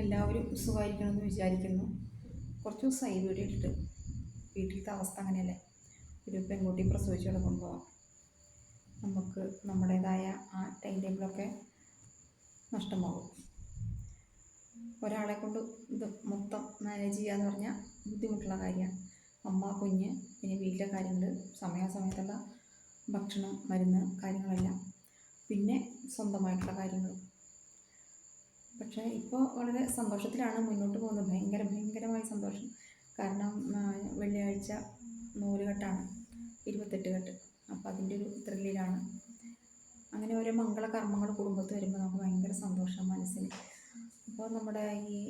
എല്ലാവരും സുഖമായിരിക്കണമെന്ന് വിചാരിക്കുന്നു. കുറച്ച് ദിവസമായി വീഡിയോ ഇട്ടിട്ട് വീട്ടിലത്തെ അവസ്ഥ അങ്ങനെയല്ലേ? ഒരു പെൺകുട്ടി പ്രസവിച്ചു കിടക്കുമ്പോൾ നമുക്ക് നമ്മുടേതായ ആ ടൈം ടേബിളൊക്കെ നഷ്ടമാകും. ഒരാളെ കൊണ്ട് ഇത് മൊത്തം മാനേജ് ചെയ്യുക എന്ന് പറഞ്ഞാൽ ബുദ്ധിമുട്ടുള്ള കാര്യമാണ്. അമ്മ കുഞ്ഞ് പിന്നെ വീട്ടിലെ കാര്യങ്ങൾ സമയാസമയത്തുള്ള ഭക്ഷണം മരുന്ന് കാര്യങ്ങളെല്ലാം. പിന്നെ സ്വന്തമായിട്ടുള്ള കാര്യങ്ങളും. പക്ഷേ ഇപ്പോൾ വളരെ സന്തോഷത്തിലാണ് മുന്നോട്ട് പോകുന്നത്. ഭയങ്കര ഭയങ്കരമായ സന്തോഷം. കാരണം വെള്ളിയാഴ്ച നൂലുകെട്ടാണ്. ഇരുപത്തെട്ട് കെട്ട്. അപ്പോൾ അതിന്റെ ഒരു ത്രില്ലിലാണ്. അങ്ങനെ ഓരോ മംഗള കർമ്മങ്ങൾ കുടുംബത്ത് വരുമ്പോൾ നമുക്ക് ഭയങ്കര സന്തോഷം മനസ്സിന്. അപ്പോൾ നമ്മുടെ ഈ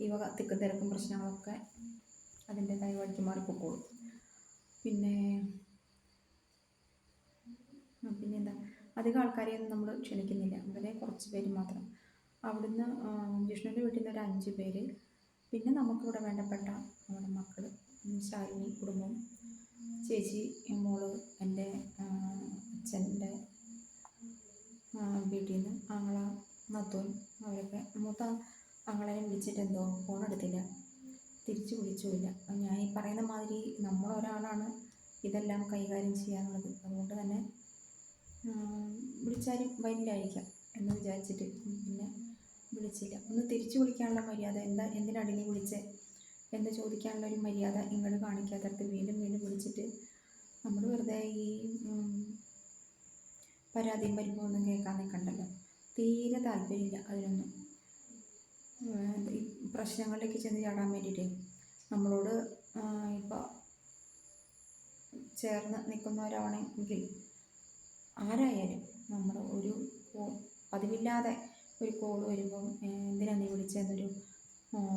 ഈ വക തിക്കും തിരക്കും പ്രശ്നങ്ങളൊക്കെ അതിന്റെതായ വഴിക്ക് മാറിപ്പോക്കോളും. പിന്നെ പിന്നെന്താ? അധികം ആൾക്കാരെയൊന്നും നമ്മൾ ക്ഷണിക്കുന്നില്ല. വളരെ കുറച്ച് പേര് മാത്രം. അവിടുന്ന് ജിഷ്ണുവിന്റെ വീട്ടിൽ നിന്ന് ഒരു അഞ്ച് പേര്. പിന്നെ നമുക്കിവിടെ വേണ്ടപ്പെട്ട നമ്മുടെ മക്കൾ ശാലിനി കുടുംബം ചേച്ചി മോൾ എന്റെ അച്ഛന്റെ വീട്ടിൽ നിന്ന് ആങ്ങള നത്തോൻ അവരൊക്കെ. മൂത്ത ആങ്ങളെ വിളിച്ചിട്ട് എന്തോ ഫോൺ എടുത്തില്ല. തിരിച്ചു വിളിച്ചുമില്ല. ഞാൻ ഈ പറയുന്ന മാതിരി നമ്മളൊരാളാണ് ഇതെല്ലാം കൈകാര്യം ചെയ്യാനുള്ളത്. അതുകൊണ്ട് തന്നെ വിളിച്ചാലും വരില്ലായിരിക്കാം എന്ന് വിചാരിച്ചിട്ട് പിന്നെ വിളിച്ചില്ല. ഒന്ന് തിരിച്ചു വിളിക്കാനുള്ള മര്യാദ എന്താ എന്തിനാണ് നീ വിളിച്ചേ എന്ന് ചോദിക്കാനുള്ള ഒരു മര്യാദ ഇങ്ങോട്ട് കാണിക്കാത്തടത്ത് വീണ്ടും വീണ്ടും വിളിച്ചിട്ട് നമ്മൾ വെറുതെ ഈ പരാതിയും ഒന്നും കേൾക്കാൻ നിൽക്കണ്ടല്ലോ തീരെ താല്പര്യമില്ല അതിനൊന്നും. പ്രശ്നങ്ങളിലേക്ക് ചെന്ന് ചാടാൻ വേണ്ടിയിട്ട് നമ്മളോട് ഇപ്പോൾ ചേർന്ന് നിൽക്കുന്നവരാണെങ്കിൽ ആരായാലും നമ്മൾ ഒരു പതിവില്ലാതെ ഒരു കോൾ വരുമ്പം എന്തിനാണ് എന്തിനാ നീ വിളിച്ചതെന്നൊരു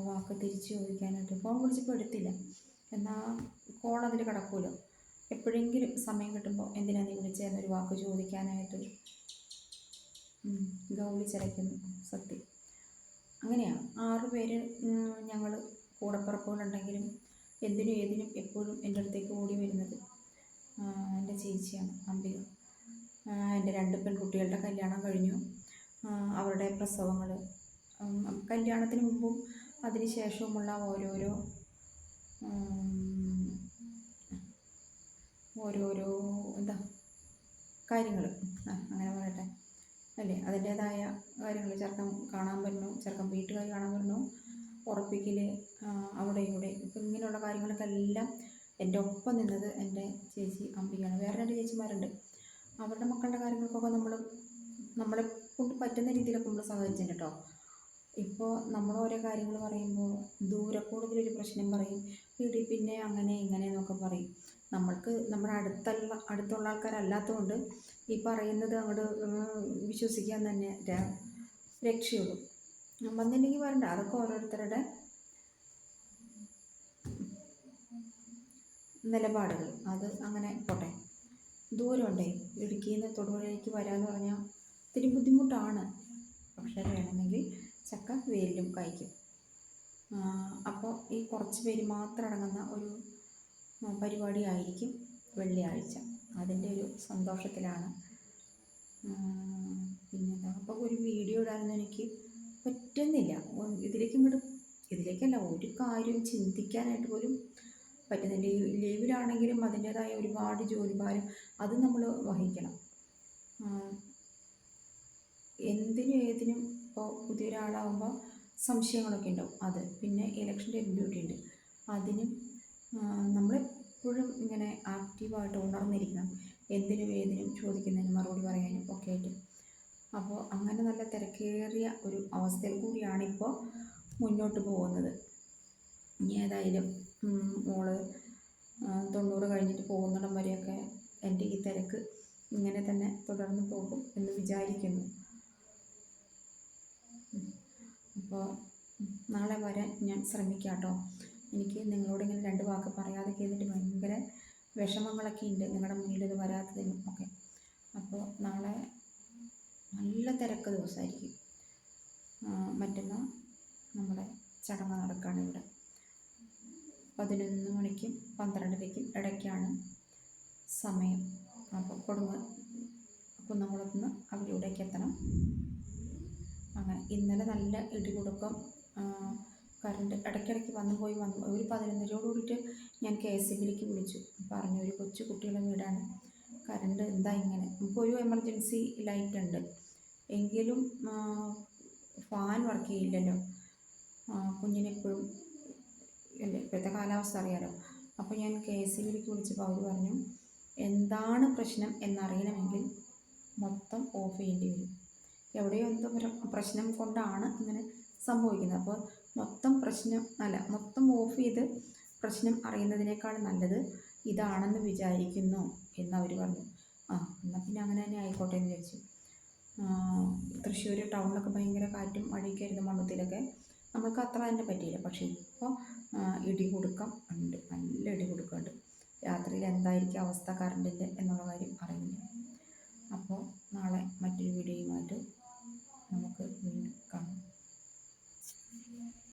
വാക്ക് തിരിച്ചു ചോദിക്കാനായിട്ട് ഫോൺ വിളിച്ചപ്പോൾ എടുത്തില്ല. എന്നാൽ കോൾ അതിൽ കിടക്കുമല്ലോ എപ്പോഴെങ്കിലും സമയം കിട്ടുമ്പോൾ എന്തിനാണ് നീ വിളിച്ചതെന്നൊരു വാക്ക് ചോദിക്കാനായിട്ട് ഗൗലി ചലയ്ക്കുന്നു സത്യം. അങ്ങനെയാണ് ആറ് പേര് ഞങ്ങൾ കൂടപ്പിറപ്പുകളുണ്ടെങ്കിലും എന്തിനും ഏതിനും എപ്പോഴും എന്റെ അടുത്തേക്ക് ഓടി വരുന്നത് എന്റെ ചേച്ചിയാണ് അംബിക. എന്റെ രണ്ട് പെൺകുട്ടികളുടെ കല്യാണം കഴിഞ്ഞു. അവരുടെ പ്രസവങ്ങൾ കല്യാണത്തിന് മുമ്പും അതിന് ശേഷവുമുള്ള ഓരോരോ ഓരോരോ എന്താ കാര്യങ്ങൾ അങ്ങനെ പറയട്ടെ. അല്ലേ? അതിന്റേതായ കാര്യങ്ങൾ ചെറുക്കൻ കാണാൻ വരുന്നു. ചെറുക്കൻ വീട്ടുകാർ കാണാൻ വരുന്നു. ഉറപ്പിക്കൽ അവിടെ ഇവിടെ. ഇപ്പം ഇങ്ങനെയുള്ള കാര്യങ്ങളൊക്കെ എല്ലാം എന്റെ ഒപ്പം നിന്നത് എന്റെ ചേച്ചി അമ്പികയാണ്. വേറെ രണ്ട് ചേച്ചിമാരുണ്ട്. അവരുടെ മക്കളുടെ കാര്യങ്ങൾക്കൊക്കെ നമ്മൾ നമ്മളെ കൊണ്ട് പറ്റുന്ന രീതിയിലൊക്കെ നമ്മൾ സഹകരിച്ചിട്ടുണ്ട് കേട്ടോ ഇപ്പോൾ നമ്മൾ ഓരോ കാര്യങ്ങൾ പറയുമ്പോൾ ദൂരെ കൂടുതലൊരു പ്രശ്നം പറയും. വീട്ടിൽ പിന്നെ അങ്ങനെ ഇങ്ങനെ എന്നൊക്കെ പറയും. നമ്മൾക്ക് നമ്മുടെ അടുത്തുള്ള അടുത്തുള്ള ആൾക്കാരല്ലാത്തതുകൊണ്ട് ഈ പറയുന്നത് അങ്ങോട്ട് വിശ്വസിക്കാൻ തന്നെ രക്ഷയുള്ളൂ. വന്നില്ലെങ്കിൽ വരണ്ട അതൊക്കെ ഓരോരുത്തരുടെ നിലപാടുകൾ. അത് അങ്ങനെ പോട്ടെ. ദൂരമുണ്ടേ. ഇടുക്കിയിൽ നിന്ന് തൊടുപുഴയ്ക്ക് വരാമെന്ന് പറഞ്ഞാൽ ഇത്തിരി ബുദ്ധിമുട്ടാണ്. പക്ഷേ വേണമെങ്കിൽ ചക്ക വേരിലും കായ്ക്കും അപ്പോൾ ഈ കുറച്ച് പേര് മാത്രം അടങ്ങുന്ന ഒരു പരിപാടി ആയിരിക്കും വെള്ളിയാഴ്ച. അതിന്റെ ഒരു സന്തോഷത്തിലാണ്. പിന്നെ അപ്പോൾ ഒരു വീഡിയോ ഇടാനൊന്നും എനിക്ക് പറ്റുന്നില്ല. ഇതിലേക്ക് ഇങ്ങോട്ട് ഇതിലേക്കല്ല ഒരു കാര്യം ചിന്തിക്കാനായിട്ട് പോലും പറ്റുന്നില്ല ലീവ് ലീവിലാണെങ്കിലും അതിന്റേതായ ഒരുപാട് ജോലിഭാരം അത് നമ്മൾ വഹിക്കണം. എന്തിനും ഏതിനും ഇപ്പോൾ പുതിയൊരാളാകുമ്പോൾ സംശയങ്ങളൊക്കെ ഉണ്ടാവും. അത് പിന്നെ ഇലക്ഷന്റെ ഡ്യൂട്ടി ഉണ്ട്. അതിനും നമ്മളെപ്പോഴും ഇങ്ങനെ ആക്റ്റീവായിട്ട് ഉണർന്നിരിക്കണം. എന്തിനും ഏതിനും ചോദിക്കുന്നതിന് മറുപടി പറയാനും ഒക്കെ ആയിട്ട്. അപ്പോൾ അങ്ങനെ നല്ല തിരക്കേറിയ ഒരു അവസ്ഥയിൽ കൂടിയാണിപ്പോൾ മുന്നോട്ട് പോകുന്നത്. ഇനി ഏതായാലും ആ, തൊണ്ണൂറ് കഴിഞ്ഞിട്ട് പോകുന്നിടം വരെയൊക്കെ എന്റെ ഈ തിരക്ക് ഇങ്ങനെ തന്നെ തുടർന്ന് പോകും എന്ന് വിചാരിക്കുന്നു. അപ്പോൾ നാളെ വരെ ഞാൻ ശ്രമിക്കാം കേട്ടോ എനിക്ക് നിങ്ങളോട് ഇങ്ങനെ രണ്ട് വാക്ക് പറയാതെ ചെയ്തിട്ട് ഭയങ്കര വിഷമങ്ങളൊക്കെ ഉണ്ട് നിങ്ങളുടെ മുന്നിൽ ഇത് വരാത്തതിനും ഒക്കെ. അപ്പോൾ നാളെ നല്ല തിരക്ക് ദിവസമായിരിക്കും. മറ്റന്നാൾ നമ്മുടെ ചടങ്ങ് നടക്കുകയാണ് ഇവിടെ. പതിനൊന്ന് മണിക്കും പന്ത്രണ്ടരയ്ക്കും ഇടയ്ക്കാണ് സമയം. അപ്പോൾ കൊടുങ്ങ കുന്നംകുളത്ത് നിന്ന് അവരിവിടേക്ക് എത്തണം. അങ്ങനെ ഇന്നലെ നല്ല ഇടികുടുക്കം കറണ്ട് ഇടയ്ക്കിടയ്ക്ക് വന്നു പോയി വന്നു ഒരു പതിനൊന്നരയോട് കൂടിയിട്ട് ഞാൻ കെ എസ് ബിയിലേക്ക് വിളിച്ചു. പറഞ്ഞു ഒരു കൊച്ചു കുട്ടിയുടെ വീടാണ്. കറണ്ട് എന്താ ഇങ്ങനെ? നമുക്ക് ഒരു എമർജൻസി ലൈറ്റ് ഉണ്ട്. എങ്കിലും ഫാൻ വർക്ക് ചെയ്യില്ലല്ലോ. കുഞ്ഞിന് എപ്പോഴും അല്ലേ ഇപ്പോഴത്തെ കാലാവസ്ഥ അറിയാലോ. അപ്പോൾ ഞാൻ കെ എസ് സി ബിയിലേക്ക് വിളിച്ചപ്പോൾ അവർ പറഞ്ഞു എന്താണ് പ്രശ്നം എന്നറിയണമെങ്കിൽ മൊത്തം ഓഫ് ചെയ്യേണ്ടി വരും. എവിടെയോ എന്തോ പ്രശ്നം കൊണ്ടാണ് ഇങ്ങനെ സംഭവിക്കുന്നത്. അപ്പോൾ മൊത്തം പ്രശ്നം അല്ല മൊത്തം ഓഫ് ചെയ്ത് പ്രശ്നം അറിയുന്നതിനേക്കാൾ നല്ലത് ഇതാണെന്ന് വിചാരിക്കുന്നു എന്ന് അവർ പറഞ്ഞു. ആ എന്നാൽ പിന്നെ അങ്ങനെ തന്നെ ആയിക്കോട്ടെ എന്ന് വിചാരിച്ചു. തൃശ്ശൂർ ടൗണിലൊക്കെ ഭയങ്കര കാറ്റും മഴയൊക്കെ ആയിരുന്നു മണ്ണുത്തിലൊക്കെ നമുക്ക് അത്ര തന്നെ പറ്റിയില്ല. പക്ഷേ ഇപ്പോൾ ഇടികുടുക്കം ഉണ്ട്. നല്ല ഇടി കൊടുക്കുന്നുണ്ട് രാത്രിയിൽ എന്തായിരിക്കും അവസ്ഥ കറണ്ടിന്റെ എന്നുള്ള കാര്യം അറിയില്ല. അപ്പോൾ നാളെ മറ്റൊരു വീഡിയോയുമായിട്ട്